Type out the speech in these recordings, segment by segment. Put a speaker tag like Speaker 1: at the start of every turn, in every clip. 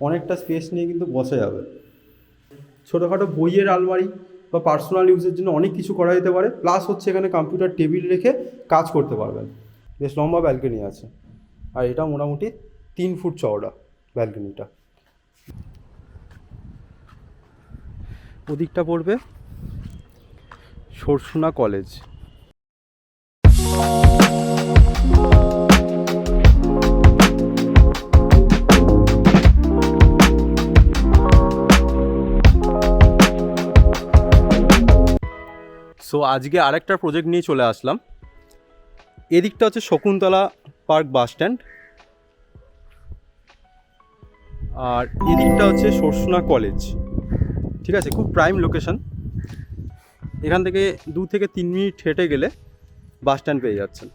Speaker 1: অনেকটা স্পেস নিয়ে কিন্তু বসা যাবে। ছোটোখাটো বইয়ের আলমারি বা পার্সোনাল ইউজের জন্য অনেক কিছু করা যেতে পারে প্লাস হচ্ছে এখানে কম্পিউটার টেবিল রেখে কাজ করতে পারবেন। বেশ লম্বা ব্যালকনি আছে। আর এটা মোটামুটি তিন ফুট চওড়া ব্যালকনিটা ওদিকটা পড়বে সরসুনা কলেজ সো আজকে আরেকটা প্রজেক্ট নিয়ে চলে আসলাম। এদিকটা হচ্ছে শকুন্তলা পার্ক বাস স্ট্যান্ড। আর এদিকটা হচ্ছে সরসুনা কলেজ। ঠিক আছে? খুব প্রাইম লোকেশন এখান থেকে দু থেকে তিন মিনিট হেঁটে গেলে বাস স্ট্যান্ড পেয়ে যাচ্ছেন।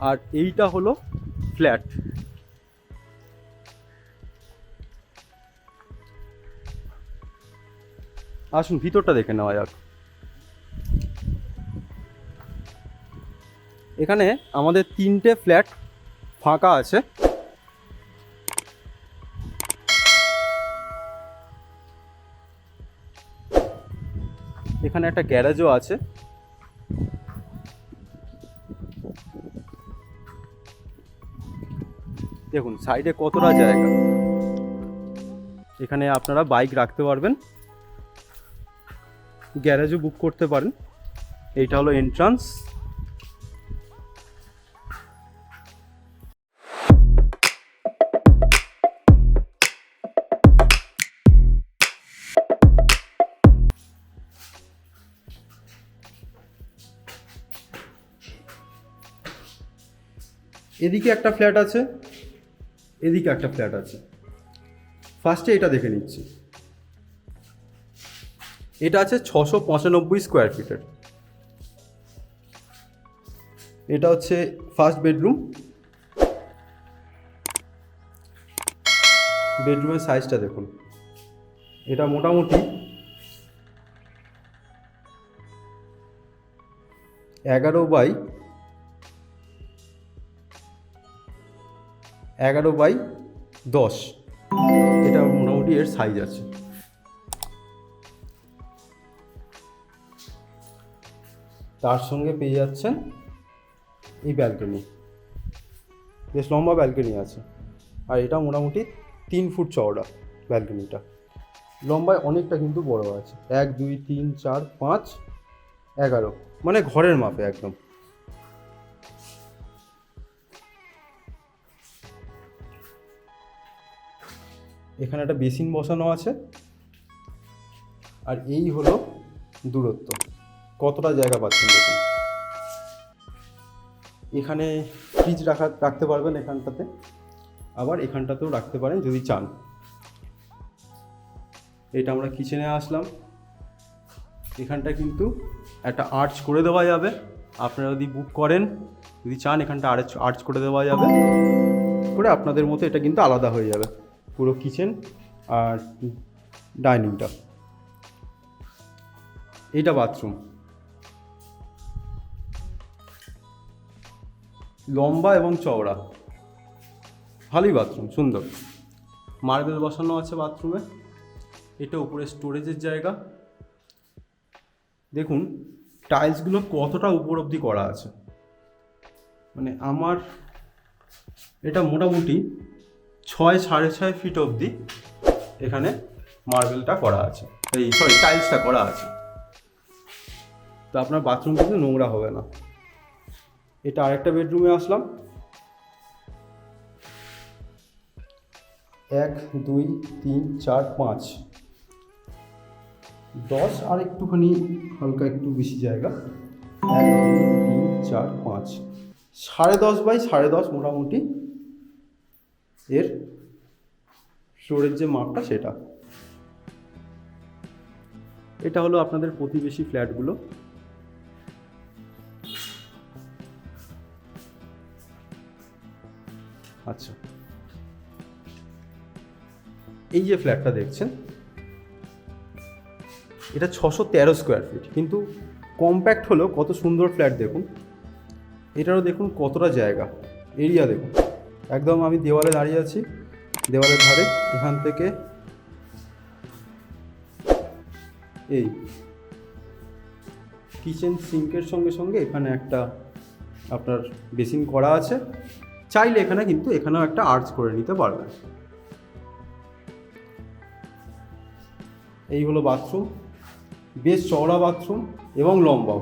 Speaker 1: আর এইটা হলো ফ্ল্যাট। আসুন, ভিতরটা দেখে নেওয়া যাক। এখানে আমাদের তিনটে ফ্ল্যাট ফাঁকা আছে। এখানে একটা গ্যারেজও আছে। দেখুন, সাইডে কতটা জায়গা। এখানে আপনারা বাইক রাখতে পারবেন। গ্যারেজও বুক করতে পারেন। এইটা হলো এন্ট্রান্স এদিকে একটা ফ্ল্যাট আছে, এদিকে একটা ফ্ল্যাট আছে। ফার্স্টে এটা দেখে নিচ্ছি। এটা আছে ছশো পঁচানব্বই স্কোয়ার ফিটের এটা হচ্ছে ফার্স্ট বেডরুম বেডরুমের সাইজটা দেখুন। এটা মোটামুটি এগারো বাই এগারো বাই দশ। এটা মোটামুটি এর সাইজ আছে। তার সঙ্গে পেয়ে যাচ্ছেন এই ব্যালকনি। বেশ লম্বা ব্যালকনি আছে। আর এটা মোটামুটি তিন ফুট চওড়া ব্যালকনিটা। লম্বায় অনেকটা কিন্তু বড় আছে। এক, দুই, তিন, চার, পাঁচ, এগারো। মানে ঘরের মাপে একদম। এখানে একটা বেসিন বসানো আছে। আর এই হলো দূরত্ব। কতটা জায়গা পাচ্ছেন দেখুন। এখানে ফ্রিজ রাখা রাখতে পারবেন এখানটাতে। আবার এখানটাতেও রাখতে পারেন যদি চান। এটা আমরা কিচেনে আসলাম। এখানটা কিন্তু একটা আর্চ করে দেওয়া যাবে। আপনারা যদি বুক করেন, যদি চান এখানটা আর্চ আর্চ করে দেওয়া যাবে। করে আপনাদের মতো এটা কিন্তু আলাদা হয়ে যাবে। পুরো কিচেন আর ডাইনিংটা এইটা বাথরুম লম্বা এবং চওড়া। ভালোই বাথরুম সুন্দর। মার্বেল বসানো আছে বাথরুমে এটা উপরে স্টোরেজের জায়গা। দেখুন টাইলসগুলো কতটা উপর অবধি করা আছে। মানে আমার, এটা মোটামুটি ছয়, সাড়ে ছয় ফিট অবধি এখানে মার্বেলটা করা আছে। এই সরি টাইলসটা করা আছে। তো আপনার বাথরুম কিন্তু নোংরা হবে না। এটা আরেকটা বেডরুমে আসলাম। এক, দুই, তিন, চার, পাঁচ। দশ আর একটুখানি, হালকা একটু বেশি জায়গা। এক তিন, চার, পাঁচ। সাড়ে দশ বাই সাড়ে দশ মোটামুটি। এর স্টোরের যে মাপটা সেটা। এটা হলো আপনাদের প্রতিবেশী ফ্ল্যাটগুলো আচ্ছা। এই যে ফ্ল্যাটটা দেখছেন, এটা ছশো তেরো স্কোয়ার ফিট কিন্তু কম্প্যাক্ট হলেও কত সুন্দর ফ্ল্যাট দেখুন। এটারও দেখুন কতটা জায়গা এরিয়া দেখুন। একদম আমি দেওয়ালে দাঁড়িয়ে আছি, দেওয়ালের ধারে, এখান থেকে এই কিচেন সিঙ্কের সঙ্গে সঙ্গে এখানে একটা আপনার বেসিন করা আছে। চাইলে এখানে কিন্তু এখানেও একটা আর্চ করে নিতে পারবেন। এই হলো বাথরুম, বেশ চওড়া বাথরুম এবং লম্বাও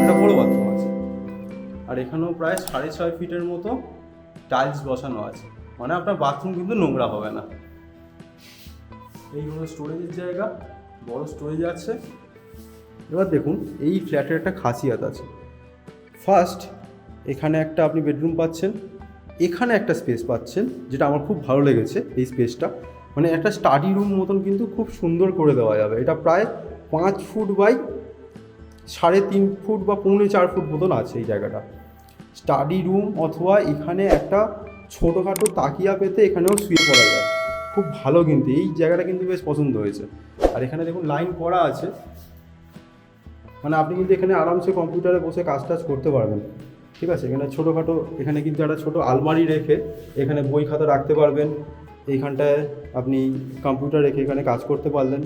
Speaker 1: একটা বড় বাথরুম আছে। আর এখানেও প্রায় সাড়ে ছয় ফিটের মতো টাইলস বসানো আছে। মানে আপনার বাথরুম কিন্তু নোংরা হবে না। এই হলো স্টোরেজের জায়গা, বড় স্টোরেজ আছে। এবার দেখুন, এই ফ্ল্যাটের একটা খাসিয়াত আছে। ফার্স্ট এখানে একটা আপনি বেডরুম পাচ্ছেন, এখানে একটা স্পেস পাচ্ছেন, যেটা আমার খুব ভালো লেগেছে এই স্পেসটা মানে একটা স্টাডি রুম মতন কিন্তু খুব সুন্দর করে দেওয়া যাবে। এটা প্রায় পাঁচ ফুট বাই সাড়ে তিন ফুট বা পৌনে চার ফুট মতন আছে এই জায়গাটা। স্টাডি রুম অথবা এখানে একটা ছোটোখাটো তাকিয়া পেতে এখানেও শুয়ে পড়া যায়। খুব ভালো কিন্তু, এই জায়গাটা কিন্তু বেশ পছন্দ হয়েছে। আর এখানে দেখুন লাইন করা আছে। মানে আপনি কিন্তু এখানে আরামসে কম্পিউটারে বসে কাজ টাজ করতে পারবেন। ঠিক আছে? এখানে ছোটোখাটো, এখানে কিন্তু একটা ছোটো আলমারি রেখে এখানে বই খাতা রাখতে পারবেন। এইখানটায় আপনি কম্পিউটার রেখে এখানে কাজ করতে পারলেন।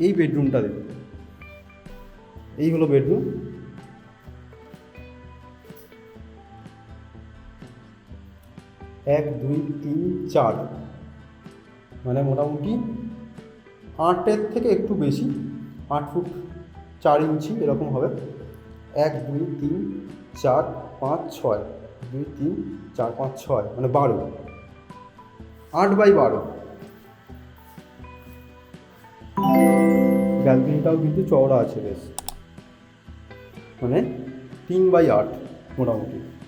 Speaker 1: এই বেডরুমটা দেখুন। এই হলো বেডরুম। এক, দুই, তিন, চার। মানে মোটামুটি আটের থেকে একটু বেশি, আট ফুট চার ইঞ্চি এরকম হবে। এক, দুই, তিন, চার, পাঁচ, ছয়। দুই, তিন, চার, পাঁচ, ছয়। মানে বারো। আট বাই বারো। ব্যালকনিটাও কিন্তু চওড়া আছে বেশ। মানে তিন বাই আট মোটামুটি।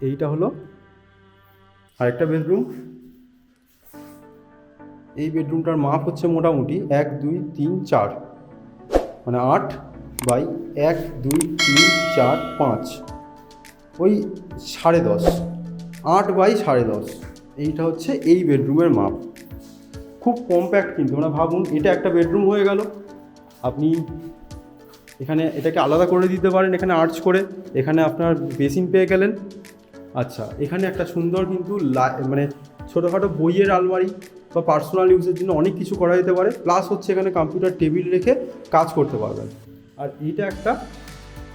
Speaker 1: এইটা হলো আরেকটা বেডরুম। এই বেডরুমটার মাপ হচ্ছে মোটামুটি এক, দুই, তিন, চার। মানে আট বাই এক, দুই, তিন, চার, পাঁচ। ওই সাড়ে দশ। আট বাই সাড়ে দশ। এইটা হচ্ছে এই বেডরুমের মাপ। খুব কম্প্যাক্ট কিন্তু। মানে ভাবুন, এটা একটা বেডরুম হয়ে গেল। আপনি এখানে এটাকে আলাদা করে দিতে পারেন, এখানে আর্চ করে। এখানে আপনার বেসিন পেয়ে গেলেন। আচ্ছা এখানে একটা সুন্দর কিন্তু মানে ছোটোখাটো বইয়ের আলমারি বা পার্সোনাল ইউজের জন্য অনেক কিছু করা যেতে পারে প্লাস হচ্ছে এখানে কম্পিউটার টেবিল রেখে কাজ করতে পারবেন। আর এইটা একটা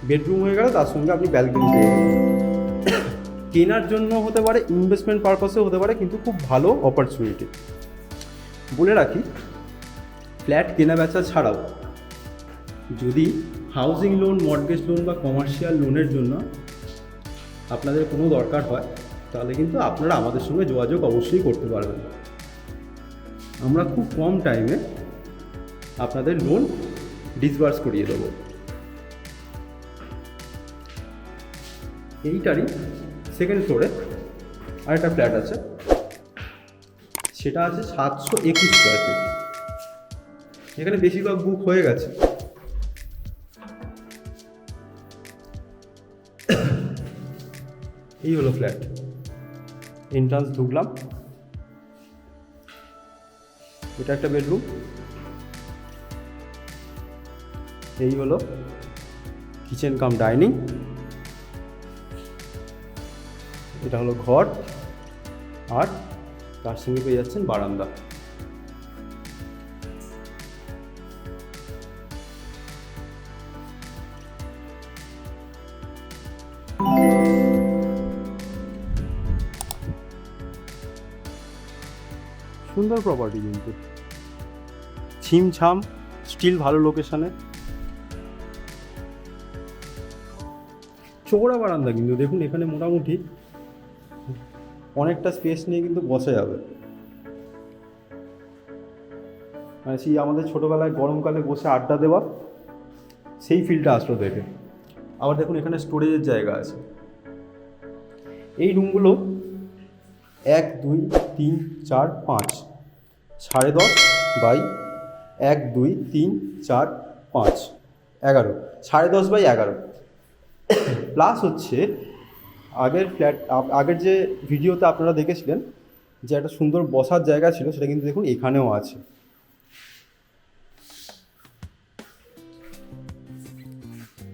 Speaker 1: বেডরুম হয়ে গেল, তার সঙ্গে আপনি ব্যালকনি পেয়ে কেনার জন্য হতে পারে ইনভেস্টমেন্ট পারপাসেও হতে পারে, কিন্তু খুব ভালো অপরচুনিটি বলে রাখি ফ্ল্যাট কেনা বেচা ছাড়াও যদি হাউজিং লোন মর্গেজ লোন বা কমার্শিয়াল লোনের জন্য আপনাদের কোনো দরকার হয়, তাহলে কিন্তু আপনারা আমাদের সঙ্গে যোগাযোগ অবশ্যই করতে পারবেন। আমরা খুব কম টাইমে আপনাদের লোন ডিসবার্স করিয়ে দেবো। এইটারই সেকেন্ড ফ্লোরে আরেকটা ফ্ল্যাট আছে। সেটা আছে সাতশো একুশ স্কোয়ার ফিট এখানে বেশিরভাগ বুক হয়ে গেছে। এই হলো ফ্ল্যাট এন্ট্রান্স ঢুকলাম। এটা একটা বেডরুম এই হলো কিচেন কাম ডাইনিং এটা হলো ঘর। আর তার সঙ্গে পেয়ে যাচ্ছেন বারান্দা। সুন্দর প্রপার্টি কিন্তু। ছিমছাম স্টিল ভালো লোকেশনে চৌড়া বারান্দা কিন্তু, দেখুন এখানে মোটামুটি অনেকটা স্পেস নিয়ে কিন্তু বসা যাবে। মানে সেই আমাদের ছোটোবেলায় গরমকালে বসে আড্ডা দেওয়া, সেই ফিলটা আসলো দেখে। আবার দেখুন এখানে স্টোরেজের জায়গা আছে। এই রুমগুলো এক, দুই, তিন, চার, পাঁচ। সাড়ে দশ বাই এক, দুই, তিন, চার, পাঁচ। এগারো। সাড়ে দশ বাই এগারো। প্লাস হচ্ছে আগের ফ্ল্যাট আগের যে ভিডিওতে আপনারা দেখেছিলেন যে একটা সুন্দর বসার জায়গা ছিল, সেটা কিন্তু দেখুন এখানেও আছে।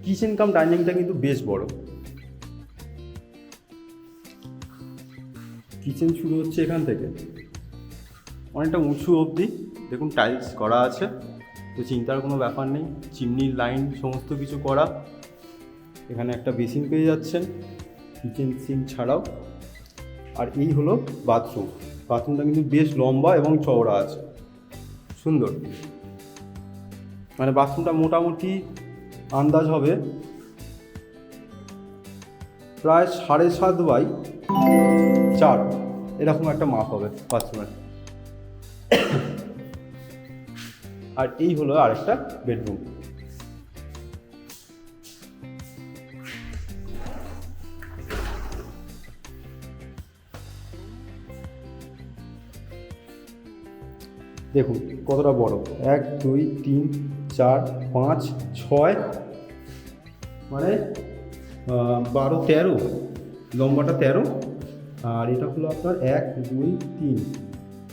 Speaker 1: কিচেন কাম ডাইনিংটা কিন্তু বেশ বড়। কিচেন শুরু হচ্ছে এখান থেকে। অনেকটা উঁচু অবধি। দেখুন টাইলস করা আছে। তো চিন্তার কোনো ব্যাপার নেই। চিমনির লাইন সমস্ত কিছু করা। এখানে একটা বেসিন পেয়ে যাচ্ছেন। কিচেন সিঙ্ক ছাড়াও। আর এই হলো বাথরুম বাথরুমটা কিন্তু বেশ লম্বা এবং চওড়া আছে। সুন্দর। মানে বাথরুমটা মোটামুটি আন্দাজ হবে প্রায় সাড়ে সাত বাই চার। এরকম একটা মাপ হবে বাথরুমের আর এই হলো আরেকটা বেডরুম দেখুন, কতটা বড়? এক, দুই, তিন, চার, পাঁচ, ছয় মানে বারো, তেরো, লম্বাটা তেরো, আর এটা হলো আপনার এক, দুই, তিন,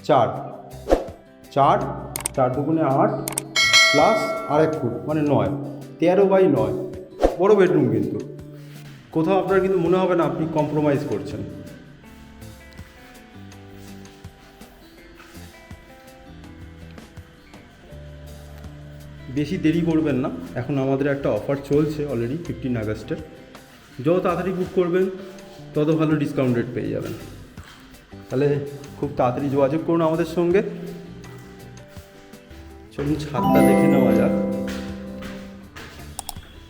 Speaker 1: চার। চার চার দুগুণে আট প্লাস আরেক ফুট মানে নয়, তেরো বাই নয়। বড় বেডরুম কিন্তু। কোথাও আপনার কিন্তু মনে হবে না আপনি কম্প্রোমাইজ করছেন। বেশি দেরি করবেন না। এখন আমাদের একটা অফার চলছে অলরেডি ফিফটিন আগস্টের। যত তাড়াতাড়ি বুক করবেন, তত ভালো ডিসকাউন্ট রেট পেয়ে যাবেন। তাহলে খুব তাড়াতাড়ি যোগাযোগ করুন আমাদের সঙ্গে। চলুন ছাদটা দেখে নেওয়া যাক।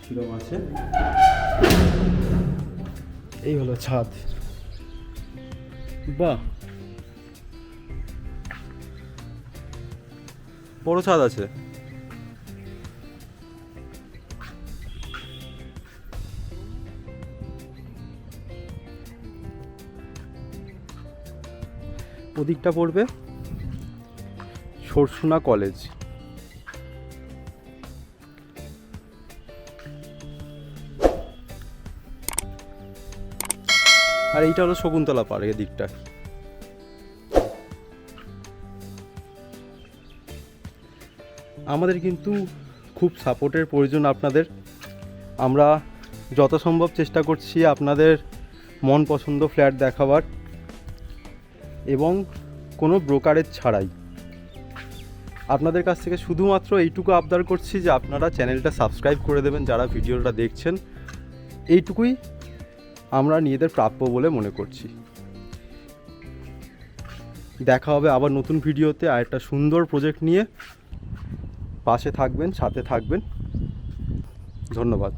Speaker 1: কীরকম আছে? এই হলো ছাদ। বাহ। বড় ছাদ আছে। ওদিকটা পড়বে সরসুনা কলেজ। আর এইটা হলো শকুন্তলা পার্ক এদিকটা আমাদের কিন্তু খুব সাপোর্টের প্রয়োজন আপনাদের। আমরা যত সম্ভব চেষ্টা করছি আপনাদের মন পছন্দ ফ্ল্যাট দেখাবার এবং কোনো ব্রোকারেজ ছাড়াই। আপনাদের কাছ থেকে শুধুমাত্র এইটুকু আবদার করছি যে আপনারা চ্যানেলটা সাবস্ক্রাইব করে দেবেন যারা ভিডিওটা দেখছেন। এইটুকুই আমরা নিজেদের প্রাপ্য বলে মনে করছি। দেখা হবে আবার নতুন ভিডিওতে আর একটা সুন্দর প্রজেক্ট নিয়ে। পাশে থাকবেন, সাথে থাকবেন। ধন্যবাদ।